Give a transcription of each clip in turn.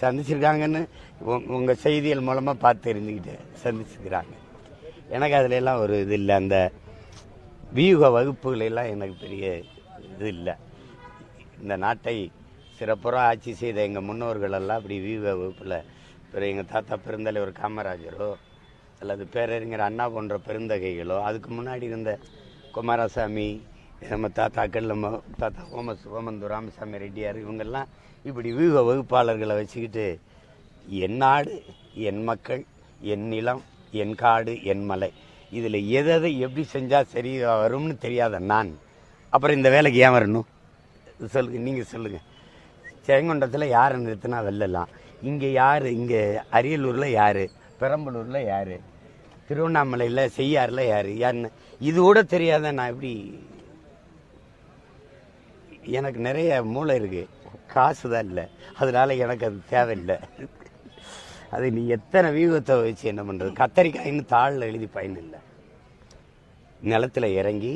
சந்திச்சிருக்காங்கன்னு உங்க- செய்திகள் மூலமா பார்த்து தெரிஞ்சுக்கிட்டு சந்திச்சிருக்கிறாங்க. எனக்கு அதுல எல்லாம் ஒரு இது இல்லை. அந்த வியூக வகுப்புகள் எல்லாம் எனக்கு பெரிய இது இல்லை. இந்த நாட்டை சிறப்புற ஆட்சி செய்த எங்கள் முன்னோர்கள் எல்லாம் அப்படி வியூக வகுப்பில் பிறகு எங்கள் தாத்தா பெருந்தலைவர் காமராஜரோ அல்லது பேரறிஞர் அண்ணா போன்ற பெருந்தகைகளோ அதுக்கு முன்னாடி இருந்த குமாரசாமி நம்ம தாத்தாக்கள் நம்ம தாத்தா ஓம ஓமந்து ராமசாமி ரெட்டியார் இவங்கெல்லாம் இப்படி வியூக வகுப்பாளர்களை வச்சுக்கிட்டு என் நாடு என் மக்கள் என் நிலம் என் காடு என் மலை இதில் எதை எப்படி செஞ்சால் சரி வரும்னு தெரியாத நான். அப்புறம் இந்த வேலைக்கு ஏன் வரணும்? சொல்லுங்கள் நீங்கள் சொல்லுங்கள் செங்கொண்டத்தில் யாரை நிறுத்தினா வெல்லலாம்? இங்கே யார்? இங்கே அரியலூரில் யார்? பெரம்பலூரில் யார்? திருவண்ணாமலையில் செய்யாரில் யார்? யாருன்னு? இது கூட தெரியாத நான் எப்படி எனக்கு நிறைய மூளை இருக்குது காசு தான் இல்லை. அதனால் எனக்கு அது தேவையில்லை. அது நீ எத்தனை வியூகத்தை வச்சு என்ன பண்ணுறது கத்தரிக்காயின்னு தாளில் எழுதி பயன் இல்லை. நிலத்துல இறங்கி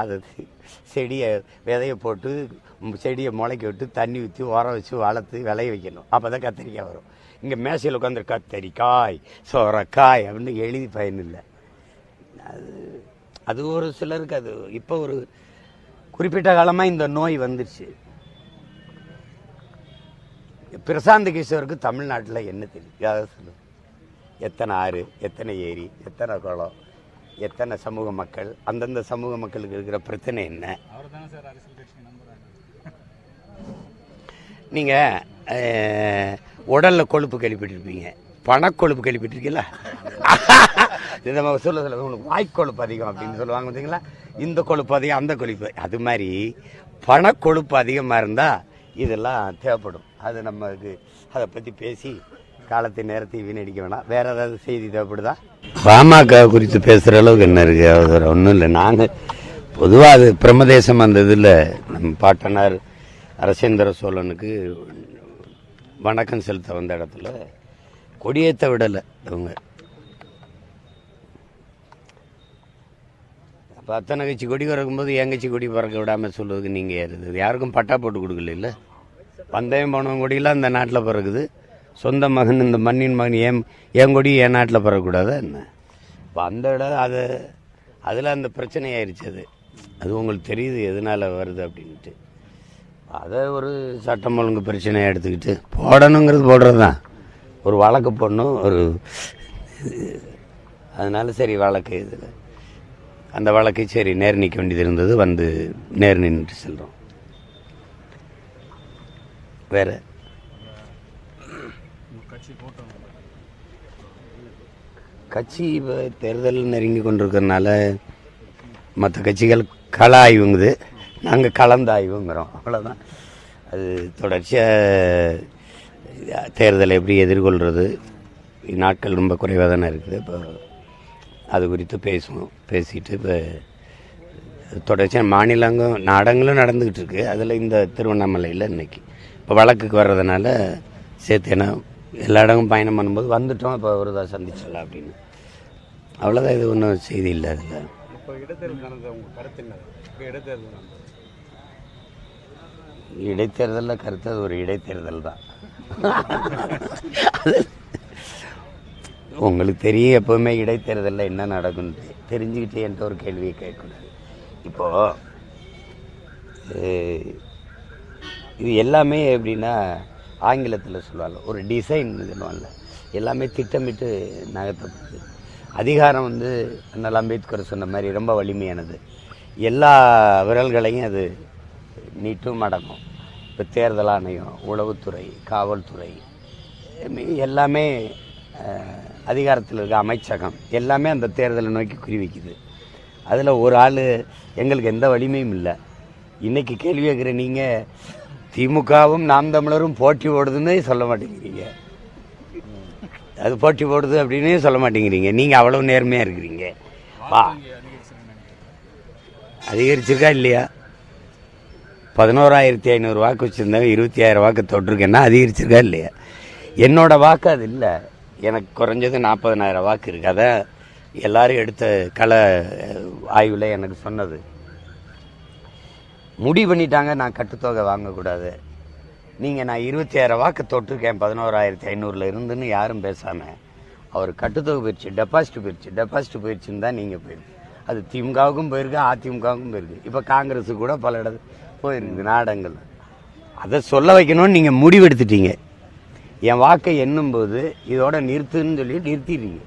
அதை செடியை விதைய போட்டு செடியை முளைக்க விட்டு தண்ணி ஊற்றி உரம் வச்சு வளர்த்து விளைய வைக்கணும். அப்போ தான் கத்திரிக்காய் வரும். இங்கே மேசையில் உட்காந்து கத்தரிக்காய் சோரக்காய் அப்படின்னு எழுதி பயன் இல்லை. அது அது ஒரு சிலருக்கு அது இப்போ ஒரு குறிப்பிட்ட காலமாக இந்த நோய் வந்துருச்சு. பிரசாந்த் கிஷோருக்கு தமிழ்நாட்டில் என்ன தெரியும்? யாராவது சொல்லுங்க எத்தனை ஆறு எத்தனை ஏரி எத்தனை குளம் எத்தனை சமூக மக்கள் அந்தந்த சமூக மக்களுக்கு இருக்கிற பிரச்சனை என்ன? நீங்கள் உடலில் கொழுப்பு கேள்விப்பட்டிருப்பீங்க பணக்கொழுப்பு கேள்விப்பட்டிருக்கீங்களா இதை நம்ம சொல்ல சொல்ல உங்களுக்கு வாய்க்கொழுப்பு அதிகம் அப்படின்னு சொல்லுவாங்க பார்த்தீங்களா? இந்த கொழுப்பு அதிகம் அந்த கொழுப்பு. அது மாதிரி பணக்கொழுப்பு அதிகமாக இருந்தால் இதெல்லாம் தேவைப்படும். அது நமக்கு அதை பற்றி பேசி காலத்தை நேரத்தை வீணடிக்க வேணாம். வேற ஏதாவது செய்தி தேவைப்படுதா? பாமக குறித்து பேசுகிற அளவுக்கு என்ன இருக்குது அது ஒன்றும் இல்லை. நாங்கள் பொதுவாக அது பிரமதேசம் அந்த இதில் நம்ம பாட்டனார் அரசேந்திர சோழனுக்கு வணக்கம் செலுத்த வந்த இடத்துல கொடியேற்ற விடலை அவங்க. அப்போ அத்தனை கட்சி கொடி பறக்கும்போது என் கட்சி கொடி பறக்க விடாமல் சொல்றதுக்கு நீங்கள் ஏறுது. யாருக்கும் பட்டா போட்டு கொடுக்கல இல்லை? பந்தயம் போனவங்க கொடியெல்லாம் இந்த நாட்டில் பிறகுது சொந்த மகன் இந்த மண்ணின் மகன் ஏன் என் கொடி என் நாட்டில் பிறக்கக்கூடாதா என்ன? இப்போ அந்த இடம் அது அதில் அந்த பிரச்சனை ஆயிடுச்சு அது. அது உங்களுக்கு தெரியுது எதனால் வருது அப்படின்ட்டு. அதை ஒரு சட்டம் ஒழுங்கு பிரச்சனையாக எடுத்துக்கிட்டு போடணுங்கிறது போடுறது தான் ஒரு வழக்கு போடணும் ஒரு அதனால சரி வழக்கு இதில். அந்த வழக்கு சரி நேர் நிற்க வேண்டியது இருந்தது வந்து நேர் நின்று செல்கிறோம் வேற? கட்சி கட்சி இப்போ தேர்தல் நெருங்கி கொண்டிருக்கிறதுனால மற்ற கட்சிகள் கள ஆய்வுங்குது நாங்கள் கலந்து ஆய்வுங்கிறோம் அவ்வளோதான் அது தொடர்ச்சியாக தேர்தலை எப்படி எதிர்கொள்கிறது நாட்கள் ரொம்ப குறைவாக தானே இருக்குது. இப்போ அது குறித்து பேசுவோம் பேசிட்டு இப்போ தொடர்ச்சியாக மாநிலங்கும் நாடங்களும் நடந்துக்கிட்டு இருக்கு அதில் இந்த திருவண்ணாமலையில் இன்னைக்கு. இப்போ வழக்குக்கு வர்றதுனால சேர்த்து ஏன்னா எல்லா இடமும் பயணம் பண்ணும்போது வந்துட்டோம். இப்போ ஒரு தான் சந்திச்சிடலாம் அப்படின்னு. அவ்வளோதான் இது ஒன்றும் செய்தி இல்லை அதில். இடைத்தேர்தலில் கருத்து அது ஒரு இடைத்தேர்தல் தான். அது உங்களுக்கு தெரியும் எப்பவுமே இடைத்தேர்தலில் என்ன நடக்கும்னு தெரிஞ்சுக்கிட்டு என்கிட்ட ஒரு கேள்வியை கேட்கக்கூடாது. இப்போது இது எல்லாமே எப்படின்னா ஆங்கிலத்தில் சொல்லுவாங்க. ஒரு டிசைன் சொல்லுவாங்கல்ல. எல்லாமே திட்டமிட்டு நகர்த்தப்படுது அதிகாரம் வந்து அண்ணல் அம்பேத்கர் சொன்ன மாதிரி ரொம்ப வலிமையானது. எல்லா விரல்களையும் அது நீட்டும் அடங்கும் இப்போ தேர்தல் ஆணையம் உளவுத்துறை காவல்துறை மீ- எல்லாமே அதிகாரத்தில் இருக்க அமைச்சகம் எல்லாமே அந்த தேர்தலை நோக்கி குறிவிக்குது அதில் ஒரு ஆள் எங்களுக்கு எந்த வலிமையும் இல்லை. இன்றைக்கி கேள்வி கேட்குற நீங்கள் திமுகவும் நாம் தமிழரும் போட்டி போடுதுன்னு சொல்ல மாட்டேங்கிறீங்க. அது போட்டி போடுது அப்படின்னு சொல்ல மாட்டேங்கிறீங்க. நீங்கள் அவ்வளோ நேர்மையாக இருக்கிறீங்க. வா. அதிகரிச்சிருக்கா இல்லையா? பதினோராயிரத்தி ஐநூறு வாக்கு வச்சுருந்தாங்க இருபத்தி ஆயிரம் வாக்கு தொட்டிருக்கேன்னா அதிகரிச்சிருக்கா இல்லையா? என்னோடய வாக்கு அது இல்லை. எனக்கு குறைஞ்சது நாற்பதனாயிரம் வாக்கு இருக்கு. அதை எல்லாரும் எடுத்த கள ஆய்வில் எனக்கு சொன்னது. முடிவு பண்ணிட்டாங்க நான் கட்டுத்தொகை வாங்கக்கூடாது. நீங்கள் நான் இருபத்தி ஆயிரம் வாக்கு தொட்டிருக்கேன் பதினோராயிரத்தி ஐநூறுல இருந்துன்னு யாரும் பேசாமல் அவர் கட்டுத்தொகை போயிடுச்சு டெபாசிட் போயிடுச்சு டெபாசிட் போயிடுச்சுன்னு தான் நீங்கள் போயிருக்கு அது திமுகவுக்கும் போயிருக்கு அதிமுகவுக்கும் போயிருக்கு. இப்போ காங்கிரஸுக்கு கூட பல இடத்து போயிருக்குது நாடகங்கள். அதை சொல்ல வைக்கணும்னு நீங்கள் முடிவெடுத்துட்டீங்க என் வாக்கை எண்ணும்போது இதோட நிறுத்துன்னு சொல்லி நிறுத்திடுறீங்க.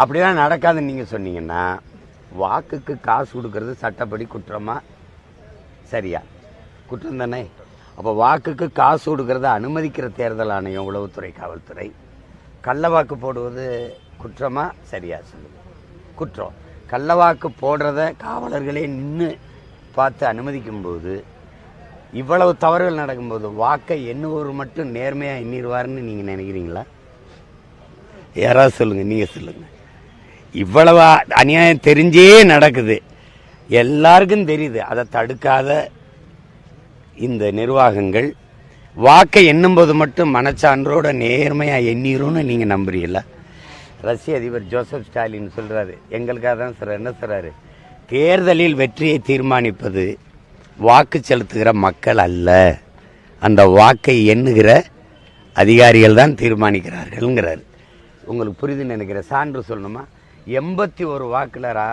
அப்படிலாம் நடக்காதுன்னு நீங்கள் சொன்னீங்கன்னா வாக்குக்கு காசு கொடுக்கறது சட்டப்படி குற்றமா? சரியா. குற்றம் தானே? அப்போ வாக்குக்கு காசு கொடுக்கறத அனுமதிக்கிற தேர்தல் ஆணையம் உளவுத்துறை காவல்துறை கள்ள வாக்கு போடுவது குற்றமா? சரியா சொல்லுங்க. குற்றம். கள்ளவாக்கு போடுறத காவலர்களே நின்று பார்த்து அனுமதிக்கும்போது இவ்வளவு தவறுகள் நடக்கும்போது வாக்கை எண்ணுவோர் மட்டும் நேர்மையாக எண்ணிடுவார்னு நீங்கள் நினைக்கிறீங்களா? யாராவது சொல்லுங்க நீங்க சொல்லுங்க. இவ்வளவு அநியாயம் தெரிஞ்சே நடக்குது. எல்லாருக்கும் தெரியுது. அதை தடுக்காத இந்த நிர்வாகங்கள் வாக்கை எண்ணும்போது மட்டும் மனச்சான்றோட நேர்மையா எண்ணிரும்னு நீங்க நம்புறீங்களா? ரஷ்ய அதிபர் ஜோசப் ஸ்டாலின் சொல்றாரு. எங்களுக்காக தான் சார் என்ன சொல்றாரு? தேர்தலில் வெற்றியை தீர்மானிப்பது வாக்கு செலுத்துகிற மக்கள் அல்ல. அந்த வாக்கை எண்ணுகிற அதிகாரிகள் தான் தீர்மானிக்கிறார்கள்ங்கிறார். உங்களுக்கு புரியுதுன்னு நினைக்கிற சான்று சொல்லணுமா? எண்பத்தி ஒரு வாக்கில் ரா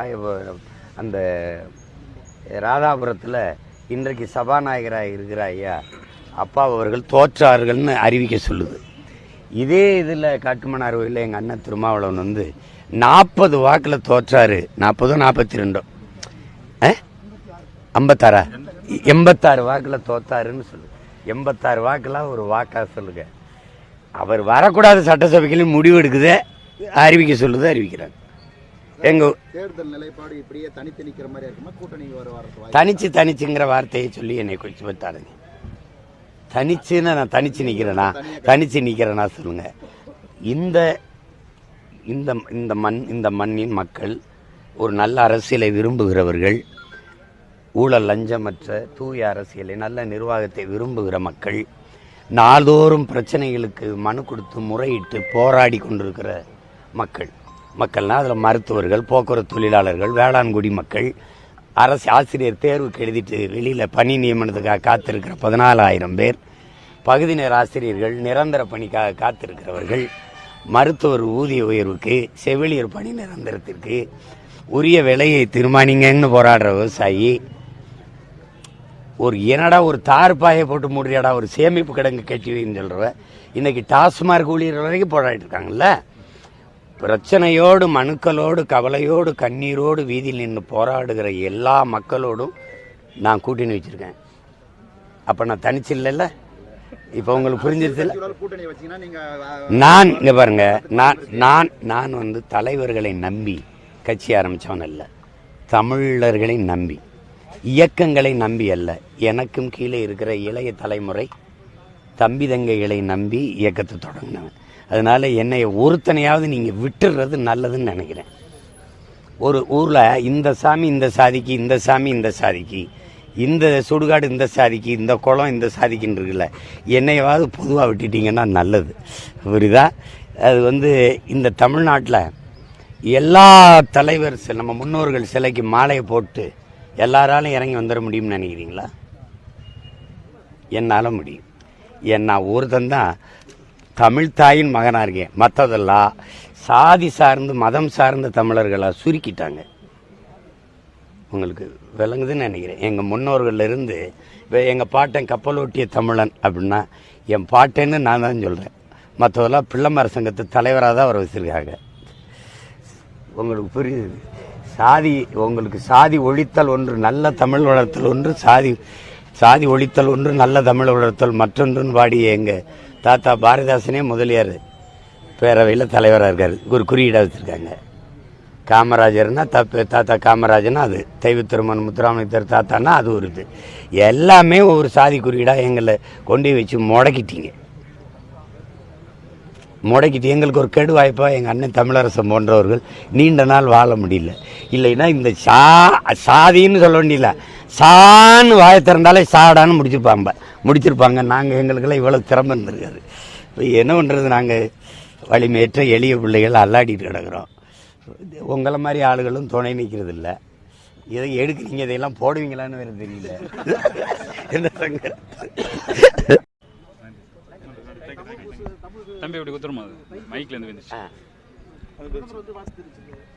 அந்த ராதாபுரத்தில் இன்றைக்கு சபாநாயகராக இருக்கிற ஐயா அப்பா அவர்கள் தோற்றார்கள்னு அறிவிக்க சொல்லுது. இதே இதில் காட்டுமன்னார் கோயிலில் எங்கள் அண்ணன் திருமாவளவன் வந்து நாற்பது வாக்கில் தோற்றாரு. நாற்பதோ நாற்பத்தி ரெண்டோ? ஐம்பத்தாறா? எண்பத்தாறு வாக்கில் தோத்தாருன்னு சொல்லு. எண்பத்தாறு வாக்கில் ஒரு வாக்கா சொல்லுங்க. அவர் வரக்கூடாத சட்டசபைக்கு முடிவு எடுக்குதே அறிவிக்க சொல்லுது அறிவிக்கிறாங்க எங்க தேர்தல் நிலைப்பாடு இப்படியே தனித்து நிக்கிற மாதிரி இருக்குமா? கூட்டணி தனிச்சு தனிச்சுங்கிற வார்த்தையை சொல்லி என்னை குறிச்சு வச்சாருங்க தனிச்சுன்னு நான் தனிச்சு நிக்கிறேனா? தனிச்சு நிக்கிறேனா சொல்லுங்க. இந்த இந்த இந்த மண் இந்த மண்ணின் மக்கள் ஒரு நல்ல அரசியலை விரும்புகிறவர்கள் ஊழல் லஞ்சமற்ற தூய அரசியலை நல்ல நிர்வாகத்தை விரும்புகிற மக்கள் நாள்தோறும் பிரச்சனைகளுக்கு மனு கொடுத்து முறையிட்டு போராடி கொண்டிருக்கிற மக்கள். மக்கள்னால் அதில் மருத்துவர்கள் போக்குவரத்து தொழிலாளர்கள் வேளாண்குடி மக்கள் அரசு ஆசிரியர் தேர்வுக்கு எழுதிட்டு வெளியில் பணி நியமனத்துக்காக காத்திருக்கிற பதினாலாயிரம் பேர் பகுதி நேர ஆசிரியர்கள் நிரந்தர பணிக்காக காத்திருக்கிறவர்கள் மருத்துவர் ஊதிய உயர்வுக்கு செவிலியர் பணி நிரந்தரத்திற்கு உரிய விலையை தீர்மானிங்கன்னு போராடுற விவசாயி ஒரு என்னடா ஒரு தார் பாயை போட்டு மூடுறியாடா ஒரு சேமிப்பு கிடங்கு கட்சின்னு சொல்கிறேன் இன்றைக்கி இன்னைக்கு டாஸ்மார்க் ஊழியர்கள் வரைக்கும் போராடிட்டு இருக்காங்கல்ல? பிரச்சனையோடு மனுக்களோடு கவலையோடு கண்ணீரோடு வீதியில் நின்று போராடுகிற எல்லா மக்களோடும் நான் கூட்டணி வச்சிருக்கேன். அப்போ நான் தனிச்சு இல்லைல்ல இப்போ உங்களுக்கு புரிஞ்சிருச்சுல்ல? நான் இங்கே பாருங்க நான் நான் நான் வந்து தலைவர்களை நம்பி கட்சி ஆரம்பித்தவன் அல்ல. தமிழர்களை நம்பி. இயக்கங்களை நம்பி அல்ல. எனக்கும் கீழே இருக்கிற இளைய தலைமுறை தம்பி தங்கைகளை நம்பி இயக்கத்தை தொடங்கினவன். அதனால என்னை ஒருத்தனையாவது நீங்க விட்டுறது நல்லதுன்னு நினைக்கிறேன். ஒரு ஊர்ல இந்த சாமி இந்த சாதிக்கு இந்த சாமி இந்த சாதிக்கு இந்த சுடுகாடு இந்த சாதிக்கு இந்த குளம் இந்த சாதிக்குன்னு இருக்குல்ல என்னையாவது பொதுவாக விட்டுட்டீங்கன்னா நல்லது. புரியுதா? அது வந்து இந்த தமிழ்நாட்டில் எல்லா தலைவர் நம்ம முன்னோர்கள் சிலைக்கு மாலையை போட்டு எல்லாராலும் இறங்கி வந்துட முடியும்னு நினைக்கிறீங்களா? என்னால் முடியும். என் நான் ஒருத்தன் தான். தமிழ் தாயின் மகனாக இருக்கேன். மற்றதெல்லாம் சாதி சார்ந்து மதம் சார்ந்த தமிழர்களாக சுருக்கிட்டாங்க. உங்களுக்கு விளங்குதுன்னு நினைக்கிறேன். எங்கள் முன்னோர்கள்லேருந்து இப்போ எங்கள் பாட்டன் கப்பலோட்டிய தமிழன் அப்படின்னா என் பாட்டேன்னு நான் தான் சொல்கிறேன் மற்றதெல்லாம் பிள்ளைமார் சங்கத்து தலைவராக தான் வர வச்சுருக்காங்க. உங்களுக்கு புரியுது? சாதி உங்களுக்கு சாதி ஒழித்தல் ஒன்று நல்ல தமிழ் வளர்த்தல் ஒன்று சாதி சாதி ஒழித்தல் ஒன்று நல்ல தமிழ் வளர்த்தல் மற்றொன்றுன்னு பாடிய எங்கள் தாத்தா பாரதிதாசனே முதலியார். பேரவையில் தலைவராக இருக்கார். ஒரு குறியீடாக வச்சுருக்காங்க. காமராஜர்னா தப்பு தாத்தா காமராஜர்னா அது. தெய்வ திருமணம் முத்துராமலிங்கர் தாத்தானா அது ஒரு இது. எல்லாமே ஒரு சாதி குறியீடாக எங்களை கொண்டு வச்சு முடக்கிட்டீங்க. முடக்கிட்டு எங்களுக்கு ஒரு கெடு வாய்ப்பா எங்கள் அண்ணன் தமிழரசன் போன்றவர்கள் நீண்ட நாள் வாழ முடியல. இல்லைன்னா இந்த சா சாதின்னு சொல்ல வேண்டியல சான்னு வாய திறந்தாலே சாடான்னு முடிச்சிருப்பாங்க. முடிச்சிருப்பாங்க. நாங்கள் எங்களுக்கெல்லாம் இவ்வளோ திறமை இருந்திருக்காது. இப்போ என்ன பண்ணுறது நாங்கள் வலிமையற்ற எளிய பிள்ளைகள் அல்லாடிட்டு கிடக்குறோம். உங்களை மாதிரி ஆளுகளும் துணை நிற்கிறது இல்லை இதை எடுக்கிறீங்க இதையெல்லாம் போடுவீங்களான்னு வேறு தெரியல. என்ன தம்பி அப்படி குத்துருமா அது? மைக்ல இருந்து வந்துச்சு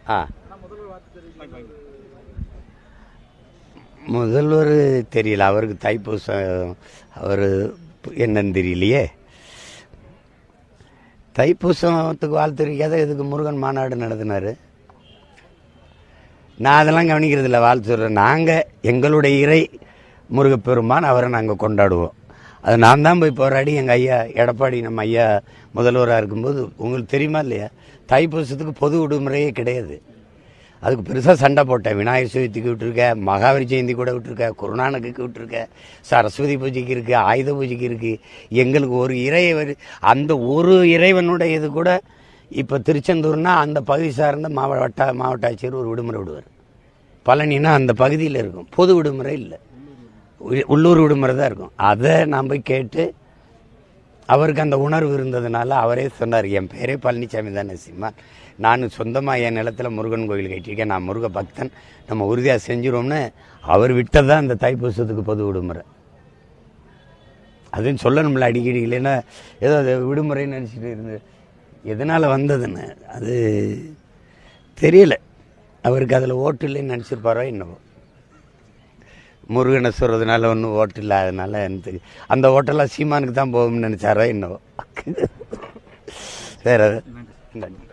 ஆ. முதல்வர் தெரியல அவருக்கு தைப்பூசம் அவர் என்னன்னு தெரியலையே. தைப்பூசத்துக்கு வாழ்த்து இதுக்கு முருகன் மாநாடு நடத்தினார். நான் அதெல்லாம் கவனிக்கிறது இல்லை வாழ்த்து சொல்கிறேன் நாங்கள் எங்களுடைய இறை முருகப்பெருமான் அவரை நாங்கள் கொண்டாடுவோம். அது நான் தான் போய் போராடி எங்கள் ஐயா எடப்பாடி நம்ம ஐயா முதல்வராக இருக்கும்போது உங்களுக்கு தெரியுமா இல்லையா? தைப்பூசத்துக்கு பொது விடுமுறையே கிடையாது. அதுக்கு பெருசாக சண்டை போட்டேன். விநாயகர் சதுர்த்திக்கு விட்டுருக்க மகாவீர் ஜெயந்தி கூட விட்டுருக்க குருநானக்குக்கு விட்டுருக்க சரஸ்வதி பூஜைக்கு இருக்குது ஆயுத பூஜைக்கு இருக்குது எங்களுக்கு ஒரு இறைவர் அந்த ஒரு இறைவனுடைய இது கூட இப்போ திருச்செந்தூர்னா அந்த பகுதி சார்ந்த மாவட்ட மாவட்ட ஆட்சியர் ஒரு விடுமுறை விடுவார். பழனினா அந்த பகுதியில் இருக்கும். பொது விடுமுறை இல்லை. உள்ளூர் விடுமுறை தான் இருக்கும். அதை நாம் போய் கேட்டு அவருக்கு அந்த உணர்வு இருந்ததுனால அவரே சொன்னார் என் பேரே பழனிசாமி தானே சிம்மா. நான் சொந்தமாக என் நிலத்தில் முருகன் கோயில் கட்டியிருக்கேன். நான் முருக பக்தன். நம்ம உறுதியாக செஞ்சிருவோம்னு அவர் விட்டதான் அந்த தைப்பூசத்துக்கு பொது விடுமுறை. அதுன்னு சொல்லணும்ல அடிக்கடி இல்லைன்னா ஏதோ அது விடுமுறைன்னு நினச்சிட்டு இருந்து. எதனால் வந்ததுன்னு அது தெரியல. அவருக்கு அதில் ஓட்டு இல்லைன்னு நினச்சிருப்பாரோ என்னவோ. முருகனை சொல்கிறதுனால ஒன்றும் ஓட்டு இல்லாதனால எனக்கு அந்த ஓட்டெல்லாம் சீமானுக்கு தான் போகும்னு நினச்சாரோ இன்னும் வேற நன்றி